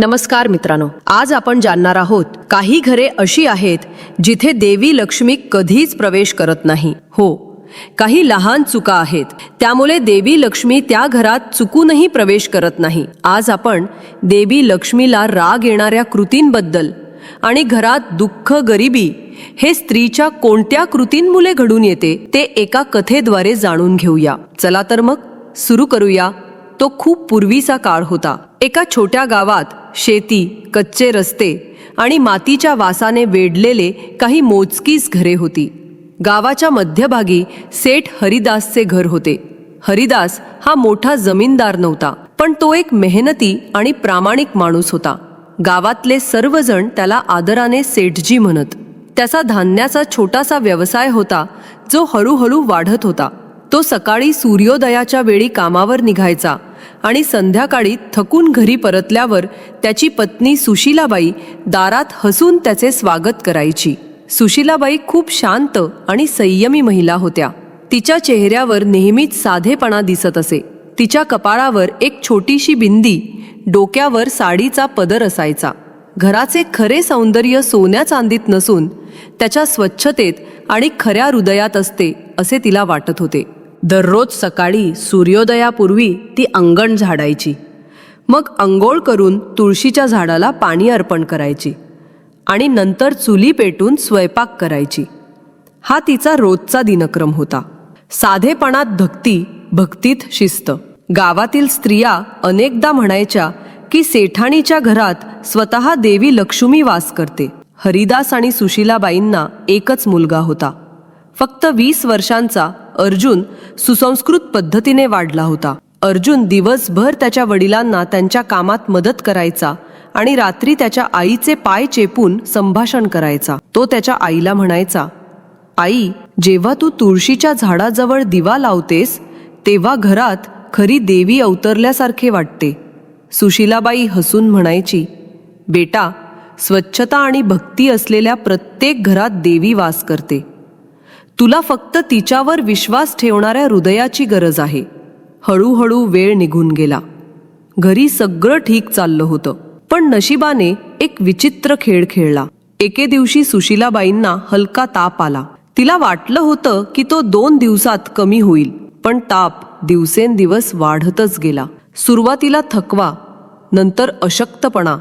नमस्कार मित्रांनो आज आपण जाणणार आहोत काही घरे अशी आहेत जिथे देवी लक्ष्मी कधीच प्रवेश करत नाही. हो काही लहान चुका आहेत त्यामुळे देवी लक्ष्मी त्या घरात चुकूनही प्रवेश करत नाही. आज आपण देवी लक्ष्मीला राग येणाऱ्या कृतींबद्दल आणि घरात दुःख गरिबी हे स्त्रीच्या कोणत्या कृतींमुळे घडून येते ते एका कथेद्वारे जाणून घेऊया. चला तर मग सुरू करूया. तो खूप पूर्वीचा काळ होता. एका छोट्या गावात शेती कच्चे रस्ते आणि मातीच्या वासाने वेढलेले काही मोजकीच घरे होती. गावाच्या मध्यभागी सेठ हरिदासचे घर होते. हरिदास हा मोठा जमीनदार नव्हता पण तो एक मेहनती आणि प्रामाणिक माणूस होता. गावातले सर्वजण त्याला आदराने सेठजी म्हणत. त्याचा धान्याचा छोटासा व्यवसाय होता जो हळूहळू वाढत होता. तो सकाळी सूर्योदयाच्या वेळी कामावर निघायचा. आणि संध्याकाळी थकून घरी परतल्यावर त्याची पत्नी सुशीलाबाई दारात हसून त्याचे स्वागत करायची. सुशीलाबाई खूप शांत आणि संयमी महिला होत्या. तिच्या चेहऱ्यावर नेहमीच साधेपणा दिसत असे. तिच्या कपाळावर एक छोटीशी बिंदी डोक्यावर साडीचा पदर असायचा. घराचे खरे सौंदर्य सोन्या चांदीत नसून त्याच्या स्वच्छतेत आणि खऱ्या हृदयात असते असे तिला वाटत होते. दररोज सकाळी सूर्योदयापूर्वी ती अंगण झाडायची. मग अंघोळ करून तुळशीच्या झाडाला पाणी अर्पण करायची आणि नंतर चुली पेटून स्वयंपाक करायची. हा तिचा रोजचा दिनक्रम होता. साधेपणात भक्ती भक्तीत शिस्त. गावातील स्त्रिया अनेकदा म्हणायच्या की सेठाणीच्या घरात स्वतः देवी लक्ष्मी वास करते. हरिदास आणि सुशीलाबाईंना एकच मुलगा होता. फक्त वीस वर्षांचा अर्जुन सुसंस्कृत पद्धतीने वाढला होता. अर्जुन दिवसभर त्याच्या वडिलांना त्यांच्या कामात मदत करायचा आणि रात्री त्याच्या आईचे पाय चेपून संभाषण करायचा. तो त्याच्या आईला म्हणायचा आई जेव्हा तू तुळशीच्या झाडाजवळ दिवा लावतेस तेव्हा घरात खरी देवी अवतरल्यासारखे वाटते. सुशीलाबाई हसून म्हणायची बेटा स्वच्छता आणि भक्ती असलेल्या प्रत्येक घरात देवी वास करते. तुला फक्त तिच्यावर विश्वास ठेवणाऱ्या हृदयाची गरज आहे. हळूहळू वेळ निघून गेला. घरी सगळं ठीक चाललं होतं. पण नशिबाने एक विचित्र खेळ खेळला. एके दिवशी सुशीलाबाईंना हलका ताप आला. तिला वाटलं होतं की तो दोन दिवसात कमी होईल पण ताप दिवसेंदिवस वाढतच गेला. सुरुवातीला थकवा नंतर अशक्तपणा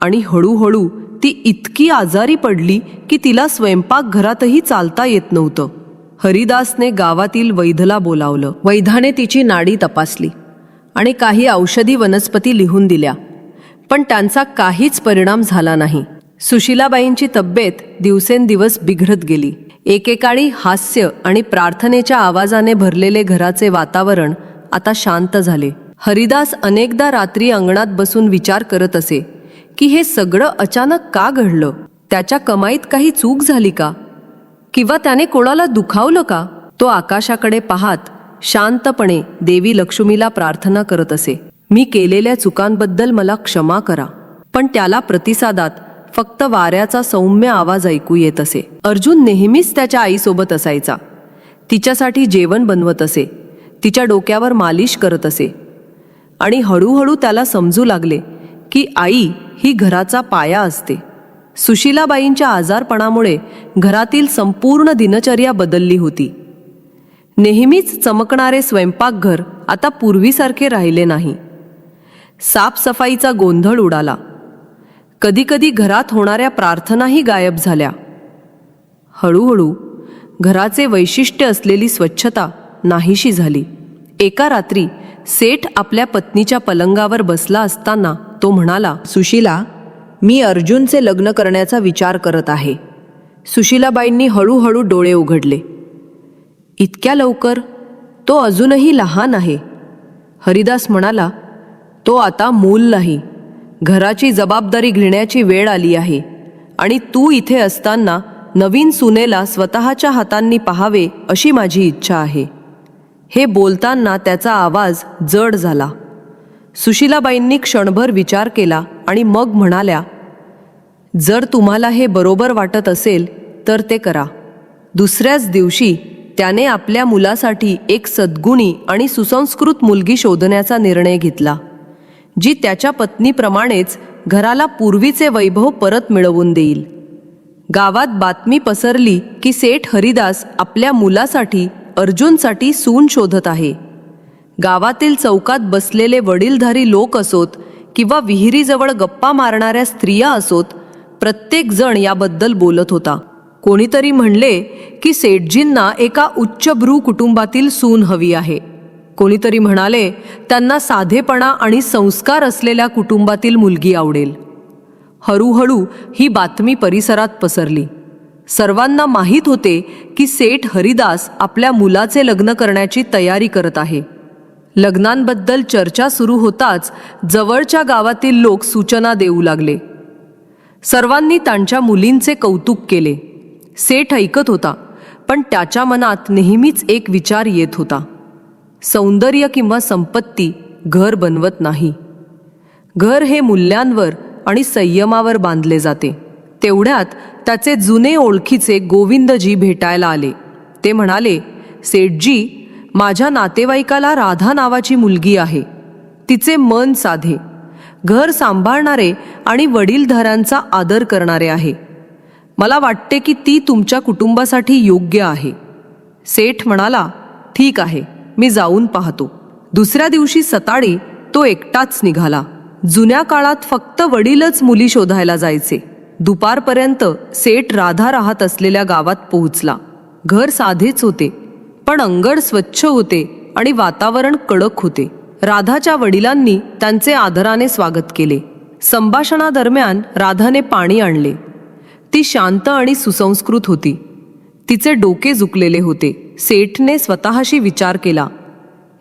आणि हळूहळू ती इतकी आजारी पडली की तिला स्वयंपाकघरातही चालता येत नव्हतं. हरिदासने गावातील वैधला बोलावलं. वैधाने तिची नाडी तपासली आणि काही औषधी वनस्पती लिहून दिल्या. पण त्यांचा काहीच परिणाम झाला नाही. सुशीलाबाईंची तब्येत दिवसेंदिवस बिघडत गेली. एकेकाळी हास्य आणि प्रार्थनेच्या आवाजाने भरलेले घराचे वातावरण आता शांत झाले. हरिदास अनेकदा रात्री अंगणात बसून विचार करत असे. की हे सगळं अचानक का घडलं? त्याच्या कमाईत काही चूक झाली का? किंवा त्याने कोणाला दुखावलं का? तो आकाशाकडे पाहात शांतपणे देवी लक्ष्मीला प्रार्थना करत असे. मी केलेल्या चुकांबद्दल मला क्षमा करा. पण त्याला प्रतिसादात फक्त वाऱ्याचा सौम्य आवाज ऐकू येत असे. अर्जुन नेहमीच त्याच्या आईसोबत असायचा. तिच्यासाठी जेवण बनवत असे. तिच्या डोक्यावर मालिश करत असे. आणि हळूहळू त्याला समजू लागले की आई ही घराचा पाया असते. सुशीलाबाईंच्या आजारपणामुळे घरातील संपूर्ण दिनचर्या बदलली होती. नेहमीच चमकणारे स्वयंपाकघर आता पूर्वीसारखे राहिले नाही. साफसफाईचा गोंधळ उडाला. कधीकधी घरात होणाऱ्या प्रार्थनाही गायब झाल्या. हळूहळू घराचे वैशिष्ट्य असलेली स्वच्छता नाहीशी झाली. एका रात्री सेठ आपल्या पत्नीच्या पलंगावर बसला असताना तो म्हणाला सुशीला मी अर्जुनचे लग्न करण्याचा विचार करत आहे. सुशीलाबाईंनी हळूहळू डोळे उघडले. इतक्या लवकर? तो अजूनही लहान आहे. हरिदास म्हणाला तो आता मूल नाही. घराची जबाबदारी घेण्याची वेळ आली आहे आणि तू इथे असताना नवीन सुनेला स्वतःच्या हातांनी पाहावे अशी माझी इच्छा आहे. हे बोलताना त्याचा आवाज जड झाला. सुशीलाबाईंनी क्षणभर विचार केला आणि मग म्हणाल्या जर तुम्हाला हे बरोबर वाटत असेल तर ते करा. दुसऱ्याच दिवशी त्याने आपल्या मुलासाठी एक सद्गुणी आणि सुसंस्कृत मुलगी शोधण्याचा निर्णय घेतला जी त्याच्या पत्नीप्रमाणेच घराला पूर्वीचे वैभव परत मिळवून देईल. गावात बातमी पसरली की सेठ हरिदास आपल्या मुलासाठी अर्जुनसाठी सून शोधत आहे. गावातील चौकात बसलेले वडीलधारी लोक असोत किंवा विहिरीजवळ गप्पा मारणाऱ्या स्त्रिया असोत प्रत्येक जण याबद्दल बोलत होता. कोणीतरी म्हणले की सेठजींना एका उच्चभ्रू कुटुंबातील सून हवी आहे. कोणीतरी म्हणाले त्यांना साधेपणा आणि संस्कार असलेल्या कुटुंबातील मुलगी आवडेल. हळूहळू ही बातमी परिसरात पसरली. सर्वांना माहीत होते की सेठ हरिदास आपल्या मुलाचे लग्न करण्याची तयारी करत आहे. लग्नांबद्दल चर्चा सुरू होताच जवळच्या गावातील लोक सूचना देऊ लागले. सर्वांनी त्यांच्या मुलींचे कौतुक केले. सेठ ऐकत होता पण त्याच्या मनात नेहमीच एक विचार येत होता. सौंदर्य किंवा संपत्ती घर बनवत नाही. घर हे मूल्यांवर आणि संयमावर बांधले जाते. तेवढ्यात त्याचे जुने ओळखीचे गोविंदजी भेटायला आले. ते म्हणाले सेठजी माझ्या नातेवाईकाला राधा नावाची मुलगी आहे. तिचे मन साधे. घर सांभाळणारे आणि वडीलधाऱ्यांचा आदर करणारे आहे. मला वाटते की ती तुमच्या कुटुंबासाठी योग्य आहे. सेठ म्हणाला ठीक आहे मी जाऊन पाहतो. दुसऱ्या दिवशी सताळी तो एकटाच निघाला. जुन्या काळात फक्त वडीलच मुली शोधायला जायचे. दुपारपर्यंत सेठ राधा राहत असलेल्या गावात पोहोचला. घर साधेच होते. पण अंगण स्वच्छ होते आणि वातावरण कडक होते. राधाच्या वडिलांनी त्यांचे आदराने स्वागत केले. संभाषणादरम्यान राधाने पाणी आणले. ती शांत आणि सुसंस्कृत होती. तिचे डोके झुकलेले होते. सेठने स्वतःशी विचार केला.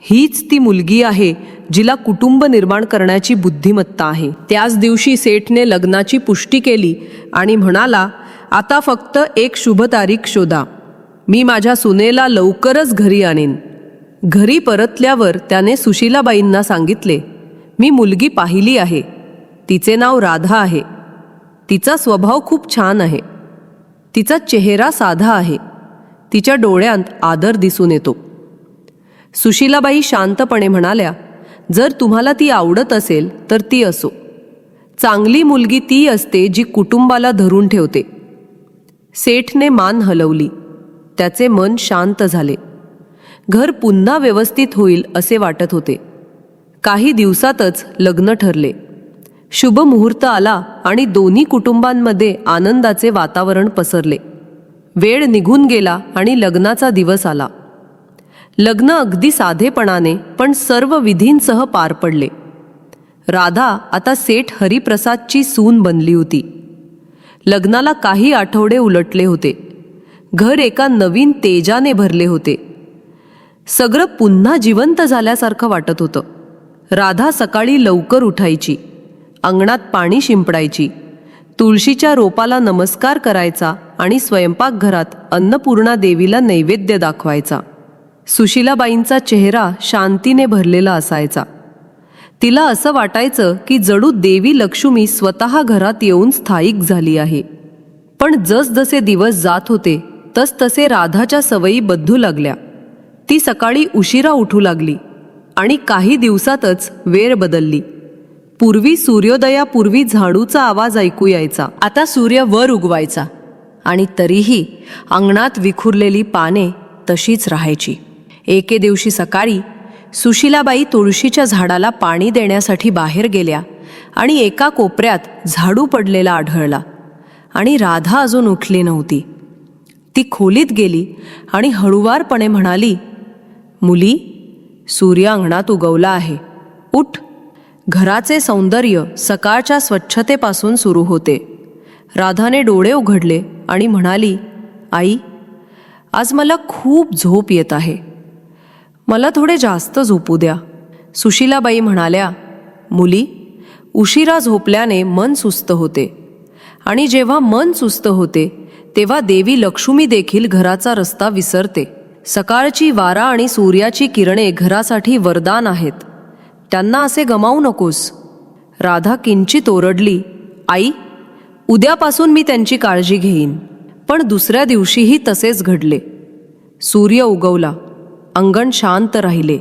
हीच ती मुलगी आहे जिला कुटुंब निर्माण करण्याची बुद्धिमत्ता आहे. त्याच दिवशी सेठने लग्नाची पुष्टी केली आणि म्हणाला आता फक्त एक शुभ तारीख शोधा. मी माझ्या सुनेला लवकरच घरी आणेन. घरी परतल्यावर त्याने सुशीलाबाईंना सांगितले मी मुलगी पाहिली आहे. तिचे नाव राधा आहे. तिचा स्वभाव खूप छान आहे. तिचा चेहरा साधा आहे. तिच्या डोळ्यांत आदर दिसून येतो. सुशीलाबाई शांतपणे म्हणाल्या जर तुम्हाला ती आवडत असेल तर ती असो. चांगली मुलगी ती असते जी कुटुंबाला धरून ठेवते. सेठने मान हलवली. त्याचे मन शांत झाले. घर पुन्हा व्यवस्थित होईल असे वाटत होते. काही दिवसातच लग्न ठरले. शुभ मुहूर्त आला आणि दोन्ही कुटुंबांमध्ये आनंदाचे वातावरण पसरले. वेळ निघून गेला आणि लग्नाचा दिवस आला. लग्न अगदी साधेपणाने पण सर्व विधींसह पार पडले. राधा आता सेठ हरिप्रसादची सून बनली होती. लग्नाला काही आठवडे उलटले होते. घर एका नवीन तेजाने भरले होते. सगळं पुन्हा जिवंत झाल्यासारखं वाटत होतं. राधा सकाळी लवकर उठायची. अंगणात पाणी शिंपडायची. तुळशीच्या रोपाला नमस्कार करायचा आणि स्वयंपाकघरात अन्नपूर्णा देवीला नैवेद्य दाखवायचा. सुशीलाबाईंचा चेहरा शांतीने भरलेला असायचा. तिला असं वाटायचं की जणू देवी लक्ष्मी स्वतः घरात येऊन स्थायिक झाली आहे. पण जसजसे दिवस जात होते तसतसे राधाच्या सवयी बद्धू लागल्या. ती सकाळी उशिरा उठू लागली आणि काही दिवसातच वेळ बदलली. पूर्वी सूर्योदयापूर्वी झाडूचा आवाज ऐकू यायचा. आता सूर्य वर उगवायचा आणि तरीही अंगणात विखुरलेली पाने तशीच राहायची. एके दिवशी सकाळी सुशीलाबाई तुळशीच्या झाडाला पाणी देण्यासाठी बाहेर गेल्या आणि एका कोपऱ्यात झाडू पडलेला आढळला आणि राधा अजून उठली नव्हती. ती खोलीत गेली आणि हळुवारपणे म्हणाली मुली सूर्य अंगणात उगवला आहे. उठ. घराचे सौंदर्य सकाळच्या स्वच्छतेपासून सुरू होते. राधाने डोळे उघडले आणि म्हणाली आई आज मला खूप झोप येत आहे. मला थोडे जास्त झोपू द्या. सुशीलाबाई म्हणाल्या मुली उशिरा झोपल्याने मन सुस्त होते. आणि जेव्हा मन सुस्त होते तेव्हा देवी लक्ष्मी देखील घराचा रस्ता विसरते. सकाळची वारा आणि सूर्याची किरणे घरासाठी वरदान आहेत. त्यांना असे गमावू नकोस. राधा किंचित ओरडली आई उद्यापासून मी त्यांची काळजी घेईन. पण दुसऱ्या दिवशीही तसेच घडले. सूर्य उगवला. अंगण शांत राहिले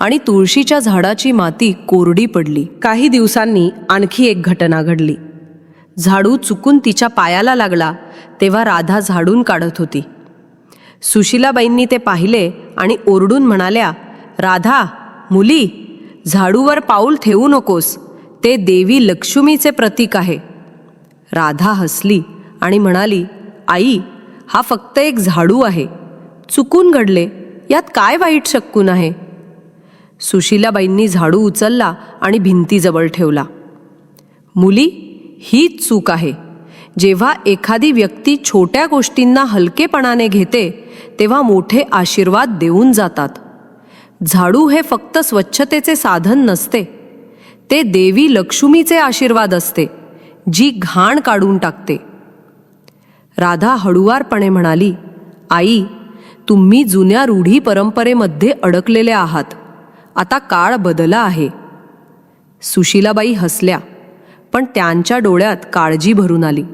आणि तुळशीच्या झाडाची माती कोरडी पडली. काही दिवसांनी आणखी एक घटना घडली. झाडू चुकून तिच्या पायाला लागला तेव्हा राधा झाडून काढत होती. सुशिलाबाईंनी ते पाहिले आणि ओरडून म्हणाल्या राधा मुली झाडूवर पाऊल ठेवू नकोस. ते देवी लक्ष्मीचे प्रतीक आहे. राधा हसली आणि म्हणाली आई हा फक्त एक झाडू आहे. चुकून घडले. यात काय वाईट शक्कून आहे? सुशिलाबाईंनी झाडू उचलला आणि भिंतीजवळ ठेवला. मुली ही चूक आहे. जेव्हा एखादी व्यक्ती छोट्या गोष्टींना हलकेपणाने घेते तेव्हा मोठे आशीर्वाद देऊन जातात. झाडू हे फक्त स्वच्छतेचे साधन नसते. ते देवी लक्ष्मीचे आशीर्वाद असते जी घाण काढून टाकते. राधा हळुवारपणे म्हणाली आई तुम्ही जुन्या रूढी परंपरेमध्ये अडकलेले आहात. आता काळ बदला आहे. सुशीलाबाई हसल्या. पण त्यांच्या डोळ्यात काळजी भरून आली.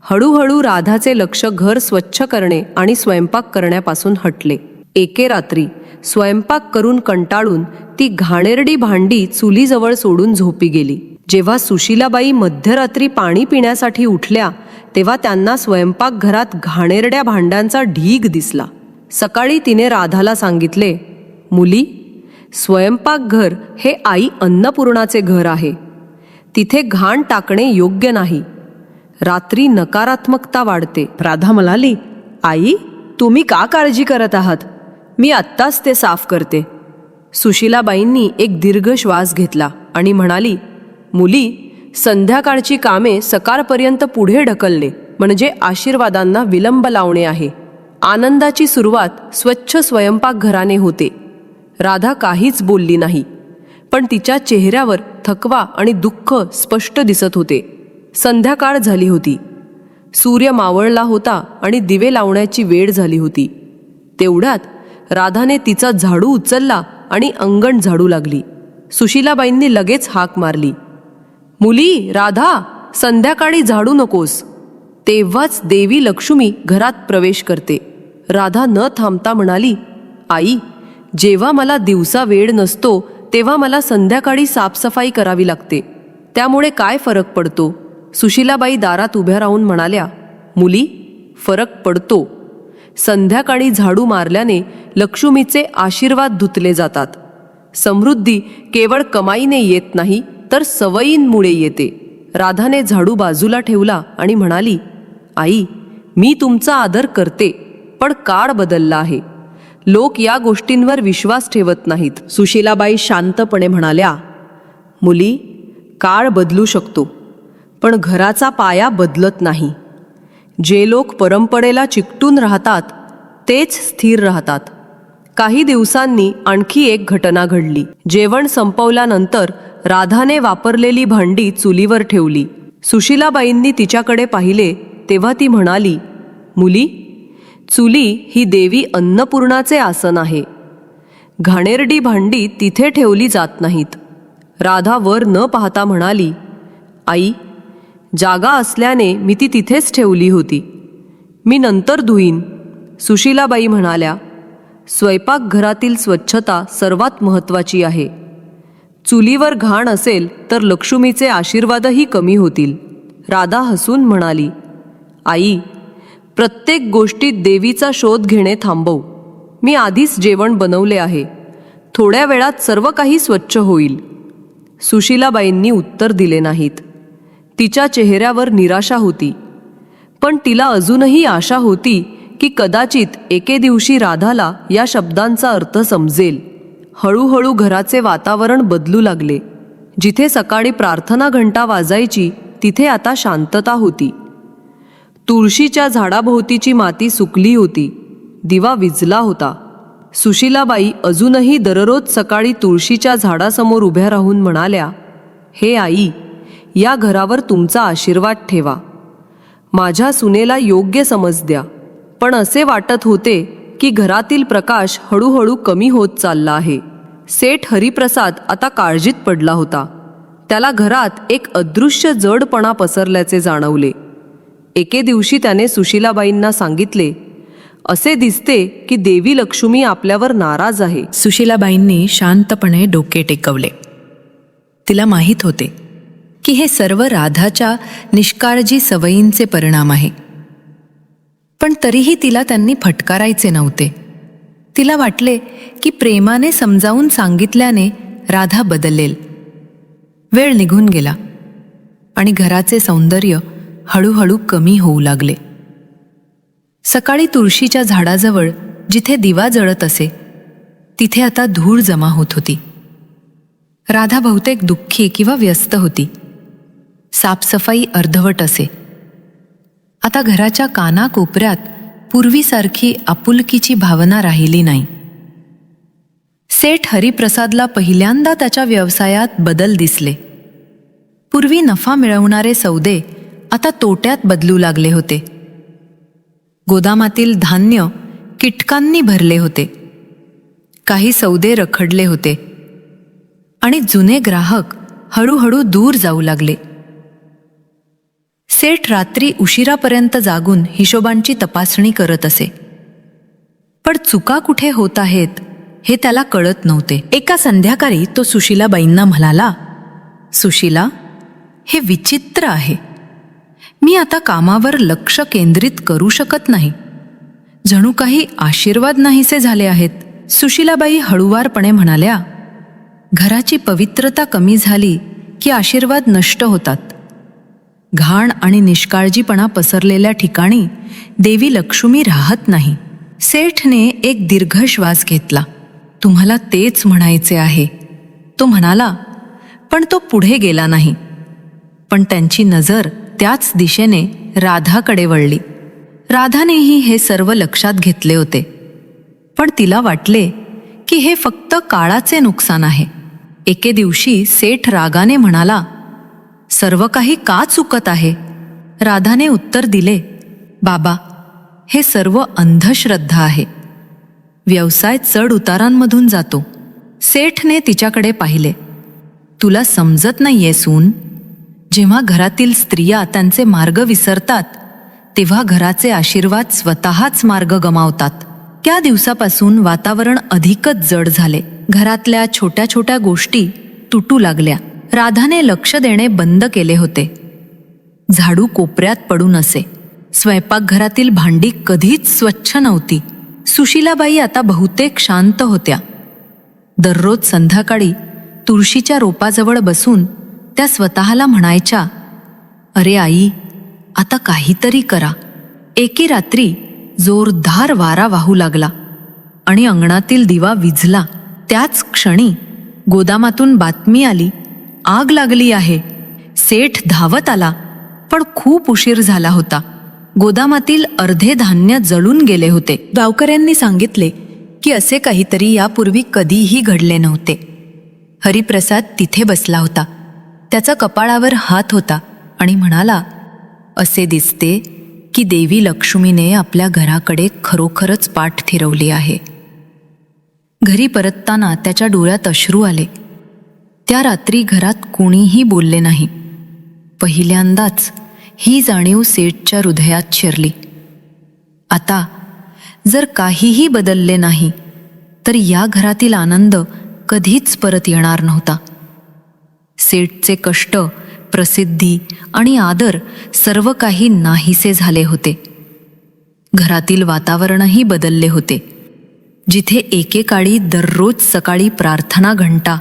हळूहळू राधाचे लक्ष घर स्वच्छ करणे आणि स्वयंपाक करण्यापासून हटले. एके रात्री स्वयंपाक करून कंटाळून ती घाणेरडी भांडी चुलीजवळ सोडून झोपी गेली. जेव्हा सुशीलाबाई मध्यरात्री पाणी पिण्यासाठी उठल्या तेव्हा त्यांना स्वयंपाकघरात घाणेरड्या भांड्यांचा ढीग दिसला. सकाळी तिने राधाला सांगितले मुली स्वयंपाकघर हे आई अन्नपूर्णाचे घर आहे. तिथे घाण टाकणे योग्य नाही. रात्री नकारात्मकता वाढते. राधा म्हणाली आई तुम्ही का काळजी करत आहात? मी आत्ताच ते साफ करते. सुशीलाबाईंनी एक दीर्घ श्वास घेतला आणि म्हणाली मुली संध्याकाळची कामे सकाळपर्यंत पुढे ढकलणे म्हणजे आशीर्वादांना विलंब लावणे आहे. आनंदाची सुरुवात स्वच्छ स्वयंपाकघराने होते. राधा काहीच बोलली नाही. पण तिच्या चेहऱ्यावर थकवा आणि दुःख स्पष्ट दिसत होते. संध्याकाळ झाली होती. सूर्य मावळला होता आणि दिवे लावण्याची वेळ झाली होती. तेवढ्यात राधाने तिचा झाडू उचलला आणि अंगण झाडू लागली. सुशीलाबाईंनी लगेच हाक मारली. मुली राधा संध्याकाळी झाडू नकोस. तेव्हाच देवी लक्ष्मी घरात प्रवेश करते. राधा न थांबता म्हणाली आई जेव्हा मला दिवसा वेळ नसतो तेव्हा मला संध्याकाळी साफसफाई करावी लागते. त्यामुळे काय फरक पडतो? सुशीलाबाई दारात उभ्या राहून म्हणाल्या मुली फरक पडतो. संध्याकाळी झाडू मारल्याने लक्ष्मीचे आशीर्वाद धुतले जातात. समृद्धी केवळ कमाईने येत नाही तर सवयींमुळे येते. राधाने झाडू बाजूला ठेवला आणि म्हणाली आई मी तुमचा आदर करते पण काळ बदलला आहे. लोक या गोष्टींवर विश्वास ठेवत नाहीत. सुशीलाबाई शांतपणे म्हणाल्या मुली काळ बदलू शकतो पण घराचा पाया बदलत नाही. जे लोक परंपरेला चिकटून राहतात तेच स्थिर राहतात. काही दिवसांनी आणखी एक घटना घडली. जेवण संपवल्यानंतर राधाने वापरलेली भांडी चुलीवर ठेवली. सुशीलाबाईंनी तिच्याकडे पाहिले तेव्हा ती म्हणाली मुली चुली ही देवी अन्नपूर्णाचे आसन आहे. घाणेरडी भांडी तिथे ठेवली जात नाहीत. राधा वर न पाहता म्हणाली आई जागा असल्याने मी ती तिथेच ठेवली होती. मी नंतर धुईन. सुशीलाबाई म्हणाल्या स्वयंपाकघरातील स्वच्छता सर्वात महत्त्वाची आहे. चुलीवर घाण असेल तर लक्ष्मीचे आशीर्वादही कमी होतील. राधा हसून म्हणाली आई प्रत्येक गोष्टीत देवीचा शोध घेणे थांबव. मी आधीच जेवण बनवले आहे. थोड्या वेळात सर्व काही स्वच्छ होईल. सुशीलाबाईंनी उत्तर दिले नाहीत. तिच्या चेहऱ्यावर निराशा होती. पण तिला अजूनही आशा होती की कदाचित एके दिवशी राधाला या शब्दांचा अर्थ समजेल. हळूहळू घराचे वातावरण बदलू लागले. जिथे सकाळी प्रार्थना घंटा वाजायची तिथे आता शांतता होती. तुळशीच्या झाडाभोवतीची माती सुकली होती. दिवा विजला होता. सुशीलाबाई अजूनही दररोज सकाळी तुळशीच्या झाडासमोर उभ्या राहून म्हणाल्या हे आई या घरावर तुमचा आशीर्वाद ठेवा. माझ्या सुनेला योग्य समज द्या. पण असे वाटत होते की घरातील प्रकाश हळूहळू कमी होत चालला आहे. सेठ हरिप्रसाद आता काळजीत पडला होता. त्याला घरात एक अदृश्य जडपणा पसरल्याचे जाणवले. एके दिवशी त्याने सुशीलाबाईंना सांगितले असे दिसते की देवी लक्ष्मी आपल्यावर नाराज आहे. सुशीलाबाईंनी शांतपणे डोके टेकवले. तिला माहीत होते की हे सर्व राधाच्या निष्काळजी सवयींचे परिणाम आहे. पण तरीही तिला त्यांनी फटकारायचे नव्हते. तिला वाटले की प्रेमाने समजावून सांगितल्याने राधा बदलेल. वेळ निघून गेला आणि घराचे सौंदर्य हळूहळू कमी होऊ लागले. सकाळी तुळशीच्या झाडाजवळ जिथे दिवा जळत असे तिथे आता धूळ जमा होत होती. राधा बहुतेक दुःखी किंवा व्यस्त होती. साफसफाई अर्धवट असे. आता घराच्या कानाकोपऱ्यात पूर्वीसारखी आपुलकीची भावना राहिली नाही. सेठ हरिप्रसादला पहिल्यांदा त्याच्या व्यवसायात बदल दिसले. पूर्वी नफा मिळवणारे सौदे आता तोट्यात बदलू लागले होते. गोदामातील धान्य किटकांनी भरले होते. काही सौदे रखडले होते. आणि जुने ग्राहक हळूहळू दूर जाऊ लागले. सेठ रात्री उशिरापर्यंत जागून हिशोबांची तपासणी करत असे. पण चुका कुठे होत आहेत हे त्याला कळत नव्हते. एका संध्याकाळी तो सुशीलाबाईंना म्हणाला सुशीला हे विचित्र आहे. मी आता कामावर लक्ष केंद्रित करू शकत नाही. जणू काही आशीर्वाद नाहीसे झाले आहेत. सुशीलाबाई हळुवारपणे म्हणाल्या घराची पवित्रता कमी झाली की आशीर्वाद नष्ट होतात. घाण आणि निष्काळजीपणा पसरलेल्या ठिकाणी देवी लक्ष्मी राहत नाही. सेठने एक दीर्घ श्वास घेतला. तुम्हाला तेच म्हणायचे आहे. तो म्हणाला पण तो पुढे गेला नाही. पण त्यांची नजर त्याच दिशेने राधाकडे वळली. राधानेही हे सर्व लक्षात घेतले होते. पण तिला वाटले की हे फक्त काळाचे नुकसान आहे. एके दिवशी सेठ रागाने म्हणाला सर्व काही का चुकत आहे? राधाने उत्तर दिले बाबा हे सर्व अंधश्रद्धा आहे. व्यवसाय चढ उतारांमधून जातो. सेठने तिच्याकडे पाहिले तुला समजत नाहीये सून जेव्हा घरातील स्त्रिया त्यांचे मार्ग विसरतात तेव्हा घराचे आशीर्वाद स्वतःच मार्ग गमावतात. त्या दिवसापासून वातावरण अधिकच जड झाले. घरातल्या छोट्या छोट्या गोष्टी तुटू लागल्या. राधाने लक्ष देणे बंद केले होते. झाडू कोपऱ्यात पडून असे स्वयंपाकघरातील भांडी कधीच स्वच्छ नव्हती. सुशीलाबाई आता बहुतेक शांत होत्या. दररोज संध्याकाळी तुळशीच्या रोपाजवळ बसून त्या स्वतःला म्हणायच्या अरे आई आता काहीतरी करा. एके रात्री जोरदार वारा वाहू लागला आणि अंगणातील दिवा विझला. त्याच क्षणी गोदामातून बातमी आली आग लागली आहे. सेठ धावत आला पण खूप उशीर झाला होता. गोदामातील अर्धे धान्य जळून गेले होते. गावकऱ्यांनी सांगितले की असे काहीतरी यापूर्वी कधीही घडले नव्हते. हरिप्रसाद तिथे बसला होता. त्याचा कपाळावर हात होता आणि म्हणाला असे दिसते की देवी लक्ष्मीने आपल्या घराकडे खरोखरच पाठ फिरवली आहे. घरी परतताना त्याच्या डोळ्यात अश्रू आले. त्या रात्री घरात कोणीही बोलले नाही. पहिल्यांदाच ही जाणीव सेठच्या हृदयात शिरली. आता जर काहीही बदलले नाही तर या घरातील आनंद कधीच परत येणार नव्हता. सेठचे कष्ट प्रसिद्धी आणि आदर सर्व काही नाहीसे झाले होते. घरातील वातावरणही बदलले होते. जिथे एकेकाळी दररोज सकाळी प्रार्थना घंटा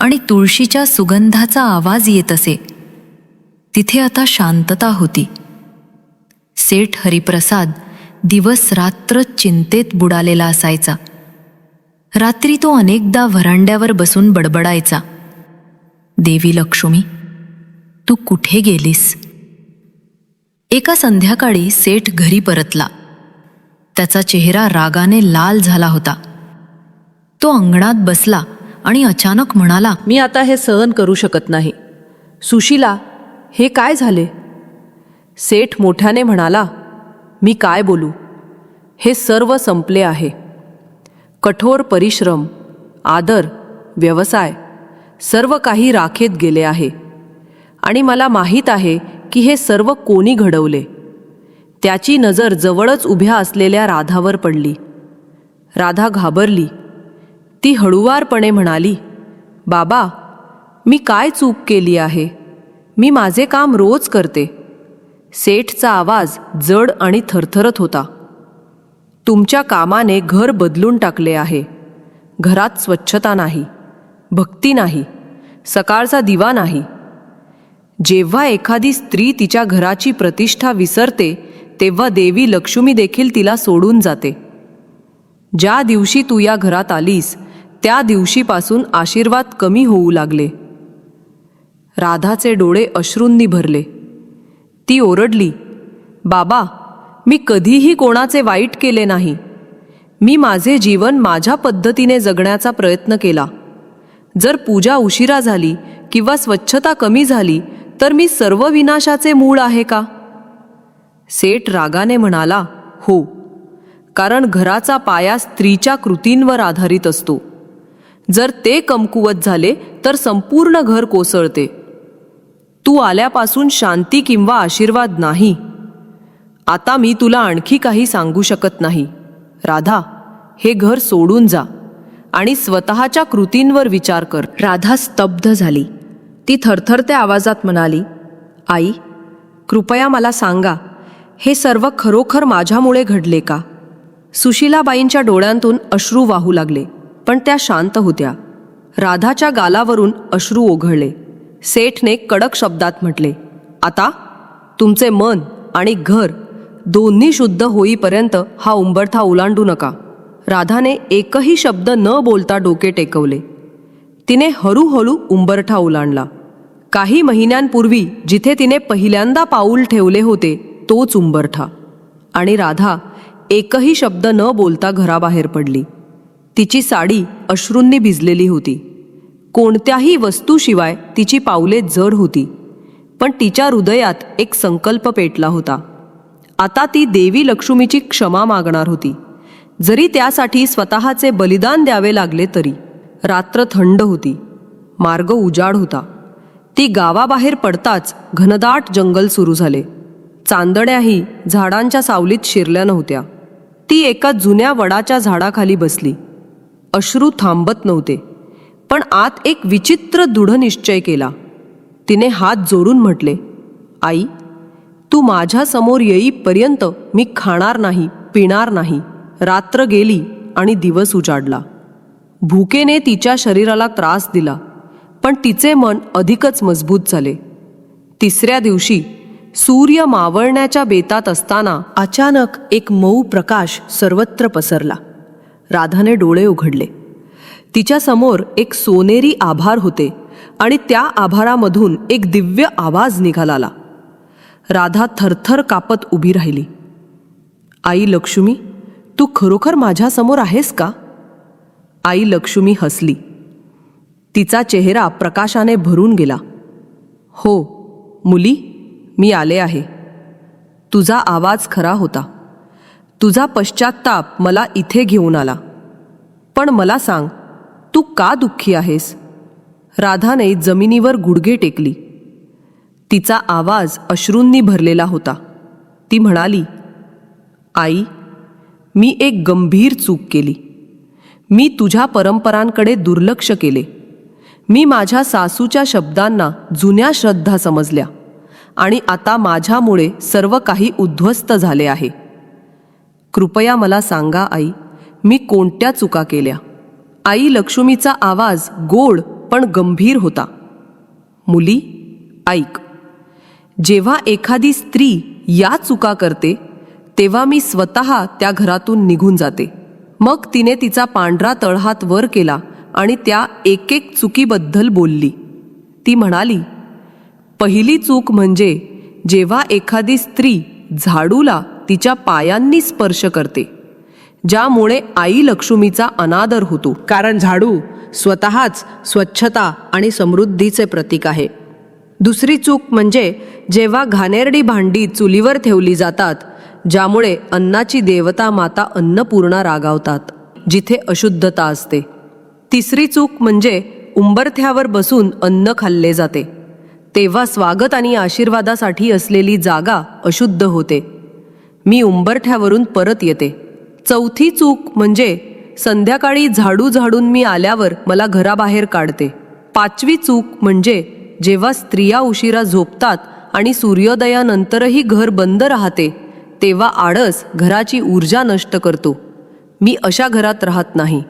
आणि तुळशीच्या सुगंधाचा आवाज येत असे तिथे आता शांतता होती. सेठ हरिप्रसाद दिवस रात्र चिंतेत बुडालेला असायचा. रात्री तो अनेकदा व्हरांड्यावर बसून बडबडायचा. देवी लक्ष्मी तू कुठे गेलीस? एका संध्याकाळी सेठ घरी परतला. त्याचा चेहरा रागाने लाल झाला होता. तो अंगणात बसला आणि अचानक म्हणाला मी आता हे सहन करू शकत नाही. सुशीला हे काय झाले? सेठ मोठ्याने म्हणाला मी काय बोलू? हे सर्व संपले आहे. कठोर परिश्रम आदर व्यवसाय सर्व काही राखेत गेले आहे. आणि मला माहीत आहे की हे सर्व कोणी घडवले. त्याची नजर जवळच उभ्या असलेल्या राधावर पडली. राधा घाबरली. ती हळुवारपणे म्हणाली बाबा मी काय चूक केली आहे? मी माझे काम रोज करते. सेठचा आवाज जड आणि थरथरत होता. तुमच्या कामाने घर बदलून टाकले आहे. घरात स्वच्छता नाही. भक्ती नाही सकाळचा दिवा नाही. जेव्हा एखादी स्त्री तिच्या घराची प्रतिष्ठा विसरते तेव्हा देवी लक्ष्मी देखील तिला सोडून जाते. ज्या दिवशी तू या घरात आलीस त्या दिवशीपासून आशीर्वाद कमी होऊ लागले. राधाचे डोळे अश्रूंनी भरले. ती ओरडली बाबा मी कधीही कोणाचे वाईट केले नाही. मी माझे जीवन माझ्या पद्धतीने जगण्याचा प्रयत्न केला. जर पूजा उशिरा झाली किंवा स्वच्छता कमी झाली तर मी सर्व विनाशाचे मूळ आहे का? सेठ रागाने म्हणाला हो कारण घराचा पाया स्त्रीच्या कृतींवर आधारित असतो. जर ते कमकुवत झाले तर संपूर्ण घर कोसळते. तू आल्यापासून शांती किंवा आशीर्वाद नाही. आता मी तुला आणखी काही सांगू शकत नाही. राधा हे घर सोडून जा. आणि स्वतःच्या कृतींवर विचार कर. राधा स्तब्ध झाली. ती थरथरत्या आवाजात म्हणाली आई कृपया मला सांगा हे सर्व खरोखर माझ्यामुळे घडले का? सुशीलाबाईंच्या डोळ्यांतून अश्रू वाहू लागले पण त्या शांत होत्या. राधाच्या गालावरून अश्रू ओघळले. सेठने कडक शब्दात म्हटले आता तुमचे मन आणि घर दोन्ही शुद्ध होईपर्यंत हा उंबरठा ओलांडू नका. राधाने एकही शब्द न बोलता डोके टेकवले. तिने हळूहळू उंबरठा ओलांडला. काही महिन्यांपूर्वी जिथे तिने पहिल्यांदा पाऊल ठेवले होते तोच उंबरठा. आणि राधा एकही शब्द न बोलता घराबाहेर पडली. तिची साडी अश्रूंनी भिजलेली होती. कोणत्याही वस्तूशिवाय तिची पावले जड होती. पण तिच्या हृदयात एक संकल्प पेटला होता. आता ती देवी लक्ष्मीची क्षमा मागणार होती. जरी त्यासाठी स्वतःचे बलिदान द्यावे लागले तरी. रात्र थंड होती. मार्ग उजाड होता. ती गावाबाहेर पडताच घनदाट जंगल सुरू झाले. चांदण्याही झाडांच्या सावलीत शिरल्या नव्हत्या. ती एका जुन्या वडाच्या झाडाखाली बसली. अश्रू थांबत नव्हते. पण आत एक विचित्र दृढनिश्चय केला. तिने हात जोडून म्हटले आई तू माझ्यासमोर येईपर्यंत मी खाणार नाही पिणार नाही. रात्र गेली आणि दिवस उजाडला. भूकेने तिच्या शरीराला त्रास दिला पण तिचे मन अधिकच मजबूत झाले. तिसऱ्या दिवशी सूर्य मावळण्याच्या बेतात असताना अचानक एक मऊ प्रकाश सर्वत्र पसरला. राधाने डोळे उघडले. तिच्या समोर एक सोनेरी आभार होते आणि त्या आभारामधून एक दिव्य आवाज निघाला. राधा थरथर कापत उभी राहिली. आई लक्ष्मी तू खरोखर माझ्यासमोर आहेस का? आई लक्ष्मी हसली. तिचा चेहरा प्रकाशाने भरून गेला. हो मुली मी आले आहे. तुझा आवाज खरा होता. तुझा पश्चात्ताप मला इथे घेऊन आला. पण मला सांग तू का दुःखी आहेस? राधाने जमिनीवर गुडघे टेकली. तिचा आवाज अश्रूंनी भरलेला होता. ती म्हणाली आई मी एक गंभीर चूक केली. मी तुझ्या परंपरांकडे दुर्लक्ष केले. मी माझ्या सासूच्या शब्दांना जुन्या श्रद्धा समजल्या आणि आता माझ्यामुळे सर्व काही उद्ध्वस्त झाले आहे. कृपया मला सांगा आई मी कोणत्या चुका केल्या? आई लक्ष्मीचा आवाज गोड पण गंभीर होता. मुली ऐक. जेव्हा एखादी स्त्री या चुका करते तेव्हा मी स्वतः त्या घरातून निघून जाते. मग तिने तिचा पांढरा तळहात वर केला आणि त्या एक एक चुकीबद्दल बोलली. ती म्हणाली पहिली चूक म्हणजे जेव्हा एखादी स्त्री झाडूला तिच्या पायांनी स्पर्श करते ज्यामुळे आई लक्ष्मीचा अनादर होतो. कारण झाडू स्वतःच स्वच्छता आणि समृद्धीचे प्रतीक आहे. दुसरी चूक म्हणजे जेव्हा घाणेरडी भांडी चुलीवर ठेवली जातात ज्यामुळे अन्नाची देवता माता अन्नपूर्णा रागावतात जिथे अशुद्धता असते. तिसरी चूक म्हणजे उंबरथ्यावर बसून अन्न खाल्ले जाते. तेव्हा स्वागत आणि आशीर्वादासाठी असलेली जागा अशुद्ध होते. मी उंबरठ्यावरून परत येते. चौथी चूक म्हणजे संध्याकाळी झाडू झाडून मी आल्यावर मला घराबाहेर काढते. पाचवी चूक म्हणजे जेव्हा स्त्रिया उशिरा झोपतात आणि सूर्योदयानंतरही घर बंद राहते तेव्हा आळस घराची ऊर्जा नष्ट करतो. मी अशा घरात राहत नाही.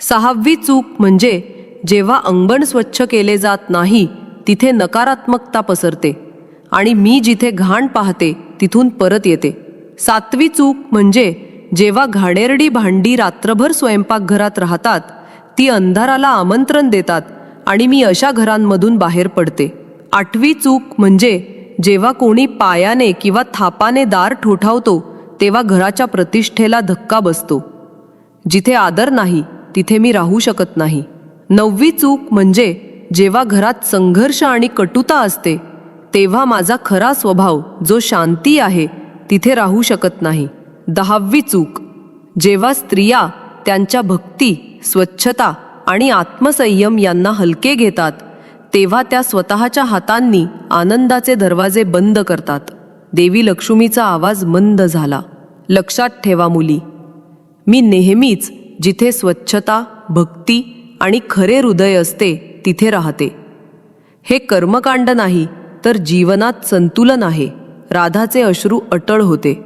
सहावी चूक म्हणजे जेव्हा अंगण स्वच्छ केले जात नाही तिथे नकारात्मकता पसरते आणि मी जिथे घाण पाहते तिथून परत येते. सातवी चूक म्हणजे जेव्हा घाणेरडी भांडी रात्रभर स्वयंपाकघरात राहतात ती अंधाराला आमंत्रण देतात आणि मी अशा घरांमधून बाहेर पडते. आठवी चूक म्हणजे जेव्हा कोणी पायाने किंवा थापाने दार ठोठावतो तेव्हा घराच्या प्रतिष्ठेला धक्का बसतो. जिथे आदर नाही तिथे मी राहू शकत नाही. नववी चूक म्हणजे जेव्हा घरात संघर्ष आणि कटुता असते तेव्हा माझा खरा स्वभाव जो शांती आहे तिथे राहू शकत नाही. दहावी चूक. जेव्हा स्त्रिया त्यांच्या भक्ती स्वच्छता आणि आत्मसंयम यांना हलके घेतात तेव्हा त्या स्वतःच्या हातांनी आनंदाचे दरवाजे बंद करतात. देवी लक्ष्मीचा आवाज मंद झाला. लक्षात ठेवा मुली. मी नेहमीच जिथे स्वच्छता भक्ती आणि खरे हृदय असते तिथे राहते. हे कर्मकांड नाही तर जीवनात संतुलन आहे. राधाचे अश्रू अटळ होते.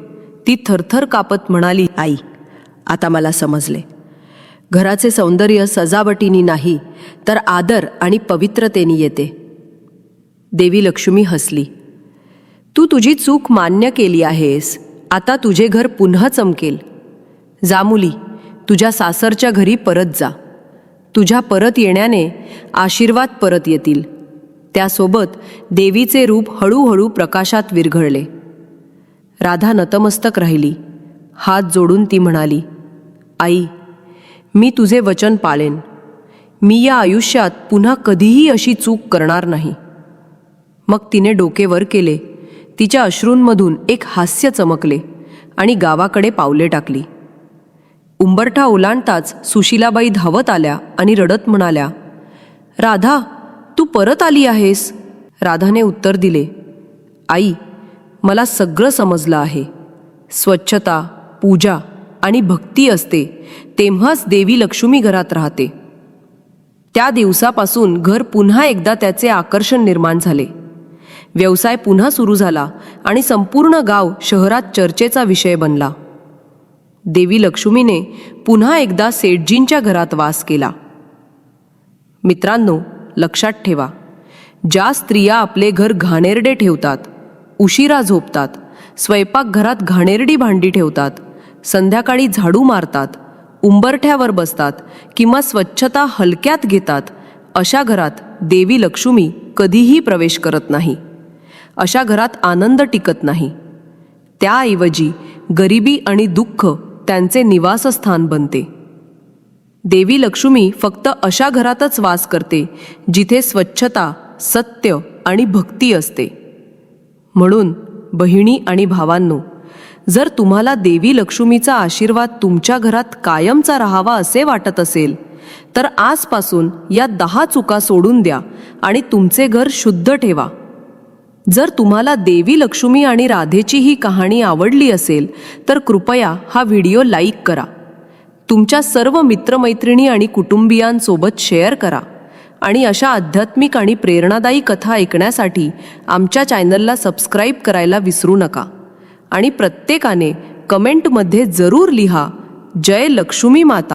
ती थरथर कापत म्हणाली आई आता मला समजले. घराचे सौंदर्य सजावटीनी नाही तर आदर आणि पवित्रतेने येते. देवी लक्ष्मी हसली. तू तुझी चूक मान्य केली आहेस आता तुझे घर पुन्हा चमकेल. जा मुली तुझ्या सासरच्या घरी परत जा. तुझ्या परत येण्याने आशीर्वाद परत येतील. त्यासोबत देवीचे रूप हळूहळू प्रकाशात विरघळले. राधा नतमस्तक राहिली. हात जोडून ती म्हणाली आई मी तुझे वचन पाळेन मी या आयुष्यात पुन्हा कधीही अशी चूक करणार नाही. मग तिने डोके वर केले. तिच्या अश्रूंमधून एक हास्य चमकले आणि गावाकडे पावले टाकली. उंबरठा ओलांडताच सुशीलाबाई धावत आल्या आणि रडत म्हणाल्या राधा तू परत आली आहेस? राधाने उत्तर दिले आई मला सगळं समजलं आहे. स्वच्छता पूजा आणि भक्ती असते तेव्हाच देवी लक्ष्मी घरात राहते. त्या दिवसापासून घर पुन्हा एकदा त्याचे आकर्षण निर्माण झाले. व्यवसाय पुन्हा सुरू झाला आणि संपूर्ण गाव शहरात चर्चेचा विषय बनला. देवी लक्ष्मीने पुन्हा एकदा सेठजींच्या घरात वास केला. मित्रांनो लक्षात ठेवा ज्या स्त्रिया आपले घर घाणेरडे ठेवतात उशिरा झोपतात स्वयंपाकघरात घाणेरडी भांडी ठेवतात संध्याकाळी झाडू मारतात उंबरठ्यावर बसतात किंवा स्वच्छता हलक्यात घेतात अशा घरात देवी लक्ष्मी कधीही प्रवेश करत नाही. अशा घरात आनंद टिकत नाही. त्याऐवजी गरिबी आणि दुःख त्यांचे निवासस्थान बनते. देवी लक्ष्मी फक्त अशा घरातच वास करते जिथे स्वच्छता सत्य आणि भक्ती असते. म्हणून बहिणी आणि भावांनो जर तुम्हाला देवी लक्ष्मीचा आशीर्वाद तुमच्या घरात कायमचा राहावा असे वाटत असेल तर आजपासून या दहा चुका सोडून द्या आणि तुमचे घर शुद्ध ठेवा. जर तुम्हाला देवी लक्ष्मी आणि राधेची ही कहाणी आवडली असेल तर कृपया हा व्हिडिओ लाईक करा. तुमच्या सर्व मित्रमैत्रिणी आणि कुटुंबियांसोबत शेअर करा आणि अशा आध्यात्मिक आणि प्रेरणादायी कथा ऐकण्यासाठी आमच्या चॅनलला सबस्क्राईब करायला विसरू नका. आणि प्रत्येकाने कमेंटमध्ये जरूर लिहा जय लक्ष्मी माता.